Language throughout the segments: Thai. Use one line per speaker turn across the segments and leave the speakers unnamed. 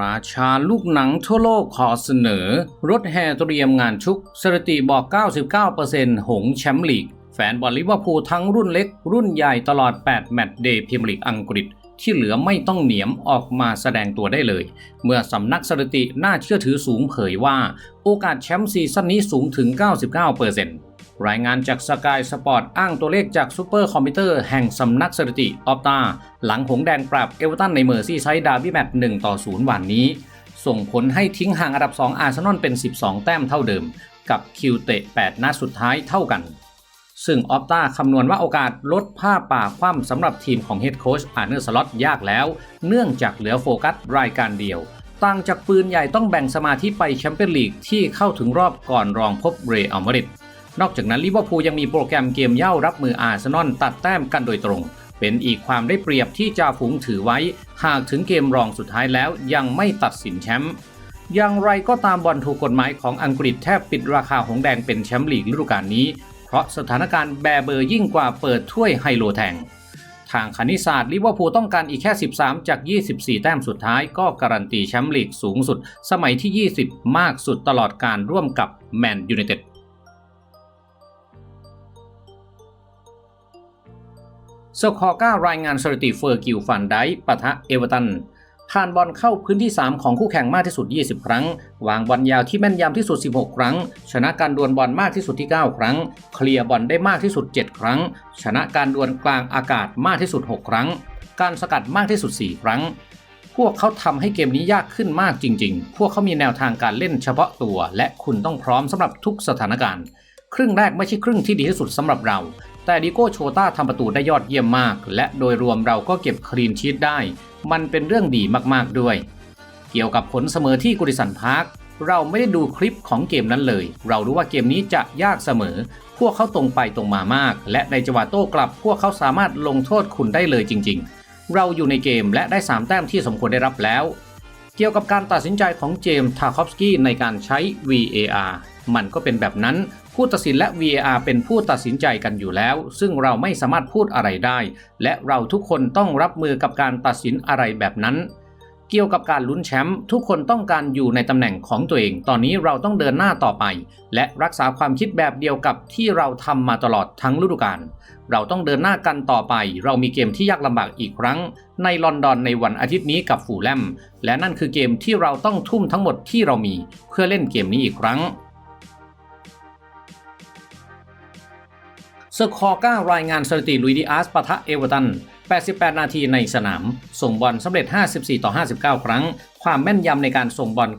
ราชาลูกหนังทั่วโลกขอเสนอ รถแห่เตรียมงานชุกสถิติบอก 99%หงแชมป์ลีก แฟนบอลลิเวอร์พูลทั้งรุ่นเล็ก รุ่นใหญ่ตลอด 8 แมตช์เดย์พรีเมียร์ลีกอังกฤษ ที่เหลือไม่ต้องเหนียมออกมาแสดงตัวได้เลย เมื่อสำนักสถิติน่าเชื่อถือสูงเผยว่า โอกาสแชมป์ซีซั่นนี้สูงถึง 99% รายงานจากสกายสปอร์ตอ้างตัวเลขจากซูเปอร์คอมพิวเตอร์แห่งสำนักสถิติออฟตาหลังหงแดงปราบเอเวอร์ตันในเมอร์ซี่ไซด์ดาร์บี้แมตช์1ต่อ 0 วันนี้ ส่งผลให้ทิ้งห่างอันดับ 2 อาร์เซนอลเป็น 12 แต้มเท่าเดิม กับคิวเตะ 8 นัดสุดท้ายเท่ากัน ซึ่งออฟตาคำนวณว่าโอกาสลดผ้าป่าคว่ำสำหรับทีมของเฮดโค้ชอาร์เนอร์สล็อตยากแล้ว เนื่องจากเหลือโฟกัสรายการเดียวต่างจากปืนใหญ่ต้องแบ่งสมาธิไปแชมเปี้ยนลีกที่เข้าถึงรอบก่อนรองพบเรอัลมาดริด นอกจากนั้นลิเวอร์พูลยังมีโปรแกรมเกมเย่ารับมืออาร์เซนอลตัดแต้มกันโดยตรง เป็นอีกความได้เปรียบที่จ่าฝูงถือไว้ หากถึงเกมรองสุดท้ายแล้วยังไม่ตัดสินแชมป์อย่างไรก็ตามบอลถูกกฎหมายของอังกฤษแทบปิดราคาหงแดงเป็นแชมป์ลีกฤดูกาลนี้ เพราะสถานการณ์แบเบอร์ยิ่งกว่าเปิดถ้วยไฮโลแทง ทางคณิตศาสตร์ลิเวอร์พูลต้องการอีกแค่ 13 จาก 24 แต้มสุดท้ายก็การันตีแชมป์ลีกสูงสุด สมัยที่ 20 มากสุดตลอดการร่วมกับแมนยูไนเต็ด สคอก้ารายงานสถิติเฟอร์กิลฟันไดปะทะเอเวอร์ตันผ่านบอลเข้าพื้นที่ 3 ของคู่แข่งมากที่สุด 20 ครั้ง วางบอลยาวที่แม่นยำที่สุด 16 ครั้ง ชนะการดวลบอลมากที่สุดที่ 9 ครั้ง เคลียร์บอลได้มากที่สุด 7 ครั้ง ชนะการดวลกลางอากาศมากที่สุด 6 ครั้ง การสกัดมากที่สุด 4 ครั้ง พวกเขาทำให้เกมนี้ยากขึ้นมากจริง ๆ พวกเขามีแนวทางการเล่นเฉพาะตัว และคุณต้องพร้อมสำหรับทุกสถานการณ์ ครึ่งแรกไม่ใช่ครึ่งที่ดีที่สุดสำหรับเรา แต่ดิโก้โชต้าทำประตูได้ยอดเยี่ยมมาก และโดยรวมเราก็เก็บคลีนชีตได้ มันเป็นเรื่องดีมากๆด้วย เกี่ยวกับผลเสมอที่กุริสันพาร์คเราไม่ได้ดูคลิปของเกมนั้นเลย เรารู้ว่าเกมนี้จะยากเสมอ พวกเขาตรงไปตรงมามาก และในจังหวะโต้กลับ พวกเขาสามารถลงโทษคุณได้เลยจริง ๆ เราอยู่ในเกมและได้ 3 แต้มที่สมควรได้รับแล้ว เกี่ยวกับการตัดสินใจของเจมส์ทาคอฟสกี้ในการใช้ VAR มันก็เป็นแบบนั้น ผู้ตัดสินและ VAR เป็นผู้ตัดสินใจกันอยู่แล้ว ซึ่งเราไม่สามารถพูดอะไรได้ และเราทุกคนต้องรับมือกับการตัดสินอะไรแบบนั้น เกี่ยวกับการลุ้นแชมป์ทุกคนต้องการอยู่ในตำแหน่งของตัวเอง ตอนนี้เราต้องเดินหน้าต่อไป และรักษาความคิดแบบเดียวกับที่เราทำมาตลอดทั้งฤดูกาลเราต้องเดินหน้ากันต่อไป เรามีเกมที่ยากลำบากอีกครั้ง ในลอนดอนในวันอาทิตย์นี้กับฟูแลม และนั่นคือเกมที่เราต้องทุ่มทั้งหมดที่เรามี เพื่อเล่นเกมนี้อีกครั้ง สคอร์ก้ารายงานสถิติลุยดิอาสปะทะเอเวอร์ตัน 88 นาทีในสนาม ส่งบอลสำเร็จ 54 ต่อ 59 ครั้ง ความแม่นยำในการส่งบอล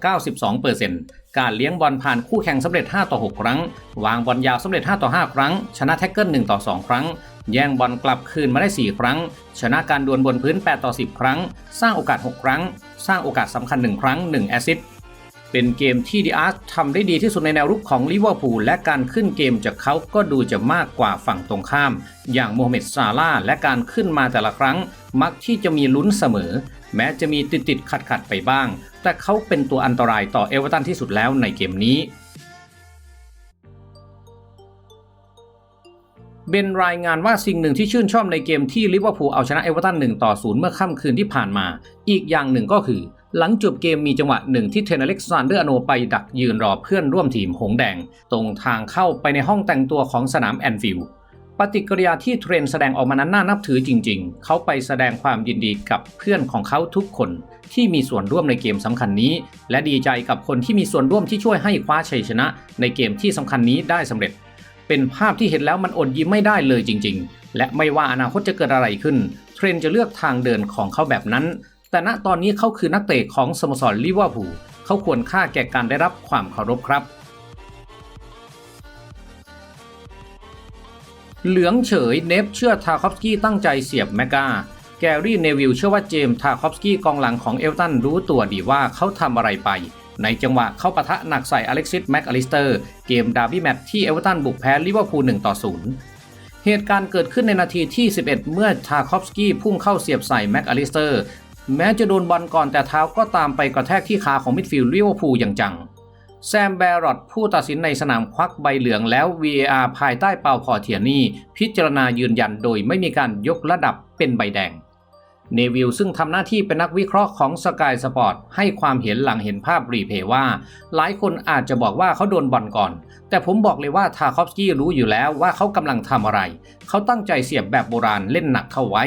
92%การเลี้ยงบอลผ่านคู่แข่งสำเร็จ 5 ต่อ 6 ครั้ง วางบอลยาวสำเร็จ 5 ต่อ 5 ครั้ง ชนะแท็กเกิล 1 ต่อ 2 ครั้ง แย่งบอลกลับคืนมาได้ 4 ครั้ง ชนะการดวลบนพื้น 8 ต่อ 10 ครั้ง สร้างโอกาส 6 ครั้ง สร้างโอกาสสำคัญ 1 ครั้ง 1 แอสซิส เป็นเกมที่ดีอาร์ตทำได้ดีที่สุดในแนวรุกของลิเวอร์พูลและการขึ้นเกมจากเขาก็ดูจะมากกว่าฝั่งตรงข้าม อย่างโมฮัมเหม็ดซาลาห์และการขึ้นมาแต่ละครั้ง มักที่จะมีลุ้นเสมอ แม้จะมีติดติดขัดขัดไปบ้าง แต่เขาเป็นตัวอันตรายต่อเอเวอร์ตันที่สุดแล้วในเกมนี้เบนรายงานว่าสิ่งหนึ่งที่ชื่นชอบในเกมที่ลิเวอร์พูลเอาชนะเอเวอร์ตัน1ต่อ0เมื่อค่ำคืนที่ผ่านมา อีกอย่างหนึ่งก็คือ หลังจบเกมมีจังหวะหนึ่งที่เทนเล็กซานเดอร์อโนไปดักยืนรอเพื่อนร่วมทีมหงแดง ตรงทางเข้าไปในห้องแต่งตัวของสนามแอนฟิลด์ปฏิกิริยาที่เทรนแสดงออกมานั้นน่านับถือจริง ๆ เขาไปแสดงความยินดีกับเพื่อนของเขาทุกคนที่มีส่วนร่วมในเกมสำคัญนี้ และดีใจกับคนที่มีส่วนร่วมที่ช่วยให้คว้าชัยชนะ ในเกมที่สำคัญนี้ได้สำเร็จ เป็นภาพที่เห็นแล้วมันอดยิ้มไม่ได้เลยจริง ๆ และไม่ว่าอนาคตจะเกิดอะไรขึ้น เทรนจะเลือกทางเดินของเขาแบบนั้น แต่ณตอนนี้เขาคือนักเตะของสโมสรลิเวอร์พูลเขาควรค่าแก่การได้รับความเคารพครับ เหลืองเฉยเนฟเชื่อทาคอฟสกี้ตั้งใจเสียบแมกกาแกรี่เนวิลเชื่อว่าเจมส์ทาคอฟสกี้กองหลังของเอลตันรู้ตัวดีว่าเขาทำอะไรไป ในจังหวะเข้าปะทะหนักใส่อเล็กซิสแม็กอลิสเตอร์เกมดาร์บี้แมตช์ที่เอเวอร์ตันบุกแพ้ลิเวอร์พูล1ต่อ0เหตุการณ์เกิดขึ้นในนาทีที่ 11 เมื่อทาคอฟสกี้พุ่งเข้าเสียบใส่แม็กอลิสเตอร์ แม้จะโดนบอลก่อนแต่เท้าก็ตามไปกระแทกที่ขาของมิดฟิลด์ลิเวอร์พูลอย่างจัง แซมแบรอตผู้ตัดสินในสนามควักใบเหลืองแล้ว VAR ภายใต้เปาพอเทียนี่ พิจารณายืนยันโดยไม่มีการยกระดับเป็นใบแดง เนวิลซึ่งทำหน้าที่เป็นนักวิเคราะห์ของสกายสปอร์ตให้ความเห็นหลังเห็นภาพรีเพย์ว่า หลายคนอาจจะบอกว่าเขาโดนบอลก่อน แต่ผมบอกเลยว่าทาคอฟสกี้รู้อยู่แล้วว่าเขากำลังทำอะไร เขาตั้งใจเสียบแบบโบราณเล่นหนักเข้าไว้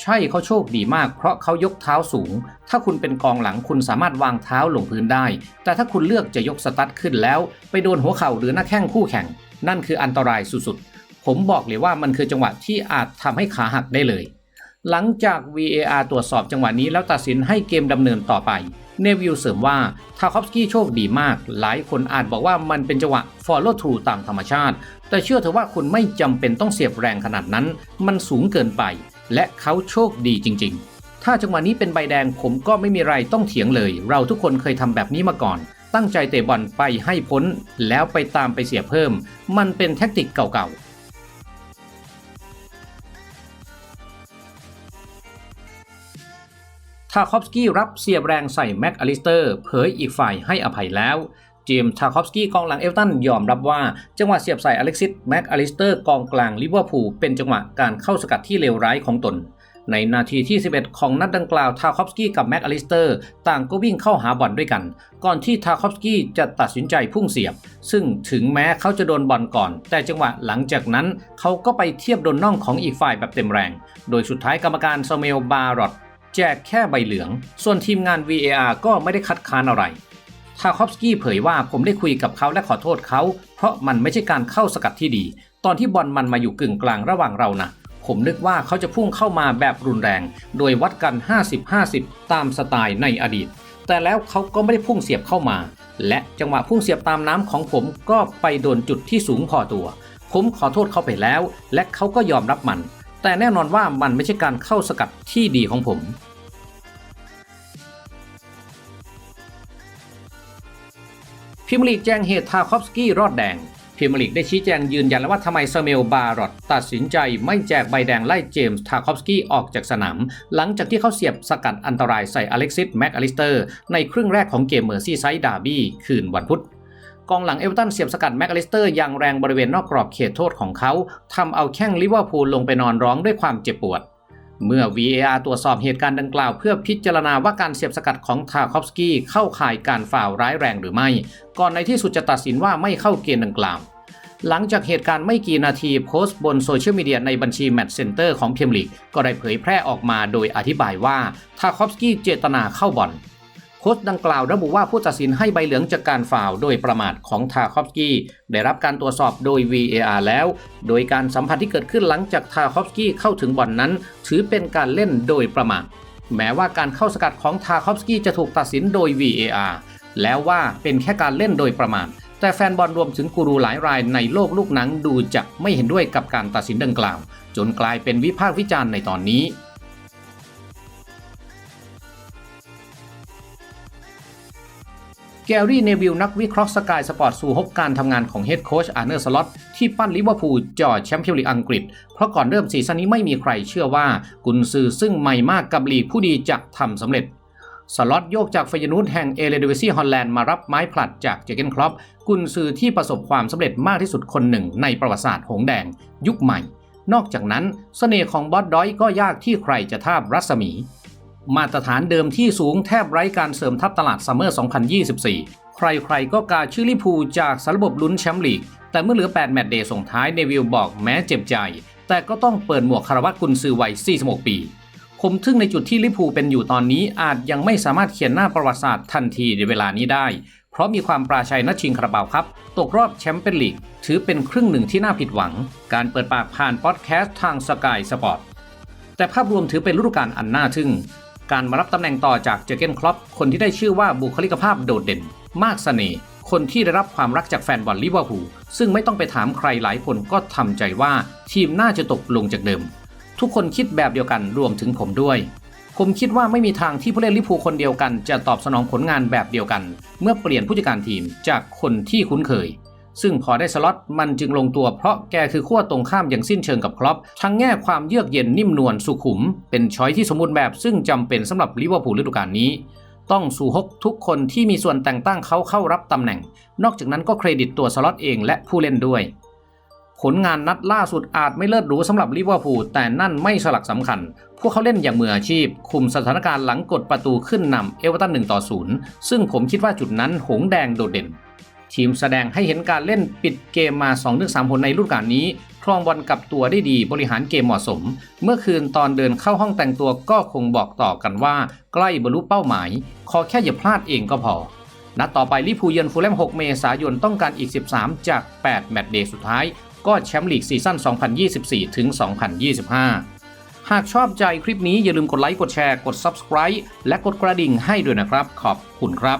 ใช่เขาโชคดีมากเพราะเขายกเท้าสูง ถ้าคุณเป็นกองหลังคุณสามารถวางเท้าลงพื้นได้ แต่ถ้าคุณเลือกจะยกสตั๊ดขึ้นแล้ว ไปโดนหัวเข่าหรือหน้าแข้งคู่แข่ง นั่นคืออันตรายสุดๆผมบอกเลยว่ามันคือจังหวะที่อาจทำให้ขาหักได้เลย หลังจาก VAR ตรวจสอบจังหวะนี้แล้วตัดสินให้เกมดำเนินต่อไป เนวิลเสริมว่าทาคอฟสกี้โชคดีมาก หลายคนอาจบอกว่ามันเป็นจังหวะ follow through ตามธรรมชาติ แต่เชื่อเถอะว่าคุณไม่จำเป็นต้องเสียบแรงขนาดนั้น มันสูงเกินไป และเขาโชคดีจริง ๆ ถ้าจังหวะนี้เป็นใบแดงผมก็ไม่มีไรต้องเถียงเลย เราทุกคนเคยทำแบบนี้มาก่อน ตั้งใจเตะบอลไปให้พ้น แล้วไปตามไปเสียเพิ่ม มันเป็นแท็กติกเก่าๆ ทาคอฟสกี้รับเสียบแรงใส่แม็กอลิสเตอร์เผยอีกฝ่ายให้อภัยแล้วเจมส์ทาคอฟสกี้กองหลังเอลตันยอมรับว่า จังหวะเสียบใส่อเล็กซิสแม็กอลิสเตอร์กองกลางลิเวอร์พูลเป็นจังหวะการเข้าสกัดที่เลวร้ายของตน ในนาทีที่ 11 ของนัดดังกล่าวทาคอฟสกี้กับแม็กอลิสเตอร์ต่างก็วิ่งเข้าหาบอลด้วยกัน ก่อนที่ทาคอฟสกี้จะตัดสินใจพุ่งเสียบ ซึ่งถึงแม้เขาจะโดนบอลก่อน แต่จังหวะหลังจากนั้นเขาก็ไปเทียบโดนน่องของอีกฝ่ายแบบเต็มแรง โดยสุดท้ายกรรมการซาเมลบารอต แจกแค่ใบเหลือง ส่วนทีมงาน VAR ก็ไม่ได้คัดค้านอะไร ทาคอฟสกี้เผยว่าผมได้คุยกับเขาและขอโทษเขา เพราะมันไม่ใช่การเข้าสกัดที่ดี ตอนที่บอลมันมาอยู่กึ่งกลางระหว่างเรานะผมนึกว่าเขาจะพุ่งเข้ามาแบบรุนแรง โดยวัดกัน 50-50 ตามสไตล์ในอดีต แต่แล้วเขาก็ไม่ได้พุ่งเสียบเข้ามา และจังหวะพุ่งเสียบตามน้ำของผมก็ไปโดนจุดที่สูงพอตัว ผมขอโทษเขาไปแล้ว และเขาก็ยอมรับมัน แต่แน่นอนว่ามันไม่ใช่การเข้าสกัดที่ดีของผม พิมลีกแจ้งเหตุทาคอฟสกี้รอดแดง พิมลีกได้ชี้แจงยืนยันแล้วว่าทำไมซาเมลบารอตตัดสินใจไม่แจกใบแดงไล่เจมส์ทาคอฟสกี้ออกจากสนาม หลังจากที่เขาเสียบสกัดอันตรายใส่อเล็กซิสแม็กอลิสเตอร์ในครึ่งแรกของเกมเมอร์ซี่ไซด์ดาร์บี้คืนวันพุธ กองหลังเอเวอร์ตันเสียบสกัดแม็กอลิสเตอร์อย่างแรงบริเวณนอกกรอบเขตโทษของเขาทำเอาแข้งลิเวอร์พูลลงไปนอนร้องด้วยความเจ็บปวด เมื่อ VAR ตรวจสอบเหตุการณ์ดังกล่าว เพื่อพิจารณาว่าการเสียบสกัดของทาคอฟสกี้เข้าข่ายการฝ่าวร้ายแรงหรือไม่ ก่อนในที่สุดจะตัดสินว่าไม่เข้าเกณฑ์ดังกล่าว หลังจากเหตุการณ์ไม่กี่นาทีโพสต์บนโซเชียลมีเดียในบัญชีแมตช์เซ็นเตอร์ของเพียมลีกก็ได้เผยแพร่ออกมาโดยอธิบายว่าทาคอฟสกี้เจตนาเข้าบอล โพสต์ดังกล่าวระบุว่าผู้ตัดสินให้ใบเหลืองจากการฝ่าวโดยประมาทของทาคอฟสกี้ได้รับการตรวจสอบโดย VAR แล้ว โดยการสัมผัสที่เกิดขึ้นหลังจากทาคอฟสกี้เข้าถึงบอลนนั้น ถือเป็นการเล่นโดยประมาทแม้ว่าการเข้าสกัดของทาคอฟสกี้จะถูกตัดสินโดย VAR แล้วว่าเป็นแค่การเล่นโดยประมาทแต่แฟนบอลรวมถึงกูรูหลายรายในโลกลูกหนังดูจะไม่เห็นด้วยกับการตัดสินดังกล่าว จนกลายเป็นวิพากษ์วิจารณ์ในตอนนี้ แกรี่เนวิลนักวิเคราะห์สกายสปอร์ตสู่ฮบการทำงานของเฮดโค้ชอาร์เนอร์สล็อตที่ปั้นลิเวอร์พูลจ่อแชมเปี้ยนลีกอังกฤษ เพราะก่อนเริ่มซีซั่นนี้ไม่มีใครเชื่อว่า กุนซือซึ่งใหม่มากกับลีกผู้ดีจะทำสำเร็จสล็อตโยกจากเฟยนูดแห่งเอเลเดวิซีฮอลแลนด์มารับไม้ผลัดจากเจเกนครอปกุนซือที่ประสบความสำเร็จมากที่สุดคนหนึ่งในประวัติศาสตร์หงแดง ยุคใหม่ นอกจากนั้นเสน่ห์ของบอสดอยก็ยากที่ใครจะทาบรัศมี มาตรฐานเดิมที่สูงแทบไร้การเสริมทัพตลาดซัมเมอร์ 2024 ใครๆก็กาชื่อลิพูจากสารบบลุ้นแชมป์ลีก แต่เมื่อเหลือ 8 แมตช์เดย์ส่งท้ายเนวิลบอกแม้เจ็บใจ แต่ก็ต้องเปิดหมวกคารวัตกุนซือวัย 46 ปีผมทึ่งในจุดที่ลิพูเป็นอยู่ตอนนี้อาจยังไม่สามารถเขียนหน้าประวัติศาสตร์ทันทีในเวลานี้ได้ เพราะมีความปราชัยนัดชิงคาราบาวครับ ตกรอบแชมเปี้ยนลีก ถือเป็นครึ่งหนึ่งที่น่าผิดหวัง การเปิดปากผ่านพอดแคสต์ทางสกายสปอร์ตแต่ภาพรวมถือเป็นฤดูกาลอันน่าทึ่ง การมารับตำแหน่งต่อจากเจอเกนครอปคนที่ได้ชื่อว่าบุคลิกภาพโดดเด่น มากเสน่ห์คนที่ได้รับความรักจากแฟนบอลลิเวอร์พูลซึ่งไม่ต้องไปถามใครหลายคนก็ทำใจว่าทีมน่าจะตกลงจากเดิม ทุกคนคิดแบบเดียวกันรวมถึงผมด้วย ผมคิดว่าไม่มีทางที่ผู้เล่นลิเวอร์พูลคนเดียวกัน จะตอบสนองผลงานแบบเดียวกัน เมื่อเปลี่ยนผู้จัดการทีมจากคนที่คุ้นเคย ซึ่งพอได้สล็อตมันจึงลงตัวเพราะแกคือขั้วตรงข้ามอย่างสิ้นเชิงกับครอปทั้งแง่ความเยือกเย็นนิ่มนวลสุขุม เป็นช้อยที่สมบูรณ์แบบซึ่งจำเป็นสำหรับลิเวอร์พูลฤดูกาลนี้ ต้องสู่ฮกทุกคนที่มีส่วนแต่งตั้งเขาเข้ารับตำแหน่ง นอกจากนั้นก็เครดิตตัวสล็อตเองและผู้เล่นด้วย ผลงานนัดล่าสุดอาจไม่เลิศหรูสำหรับลิเวอร์พูลแต่นั่นไม่สลักสำคัญ พวกเขาเล่นอย่างมืออาชีพ คุมสถานการณ์หลังกดประตูขึ้นนำเอเวอร์ตัน1ต่อ0ซึ่งผมคิดว่าจุดนั้นหงแดงโดดเด่น ทีมแสดงให้เห็นการเล่นปิดเกมมา 2-3ผลในฤดูกาลนี้ ครองบอลกับตัวได้ดีบริหารเกมเหมาะสม เมื่อคืนตอนเดินเข้าห้องแต่งตัวก็คงบอกต่อกันว่า ใกล้บรรลุเป้าหมาย ขอแค่อย่าพลาดเองก็พอ นัดต่อไปลิพูเยือนฟูลแลม 6 เมษายนต้องการอีก 13 จาก 8 แมตช์เดย์สุดท้าย ก็แชมป์ลีกซีซั่น 2024 ถึง 2025 หากชอบใจคลิปนี้อย่าลืมกดไลค์กดแชร์กด Subscribe และกดกระดิ่งให้ด้วยนะครับ ขอบคุณครับ